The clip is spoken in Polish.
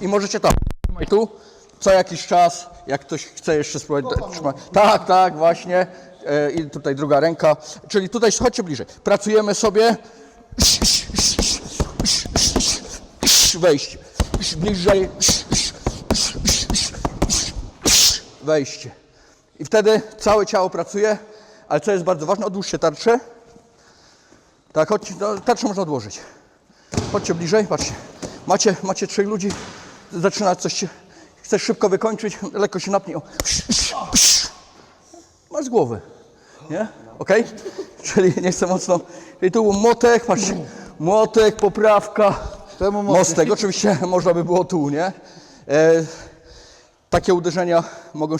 I możecie tam, trzymaj tu, co jakiś czas, jak ktoś chce jeszcze spróbować. Tak, tak, właśnie. E, I tutaj druga ręka. Czyli tutaj, chodźcie bliżej. Pracujemy sobie. Wejście. Bliżej. Wejście. I wtedy całe ciało pracuje, ale co jest bardzo ważne, odłóżcie tarczę. Tak, chodźcie, no, tarczę można odłożyć. Chodźcie bliżej, patrzcie. Macie, macie trzech ludzi, zaczyna coś się, chcesz szybko wykończyć, lekko się napnij. o. Masz z głowy, nie? Okej? Czyli nie chcę mocno. Czyli tu był młotek, patrzcie, młotek, poprawka, mostek? mostek. Oczywiście można by było tu, nie? E, takie uderzenia mogą się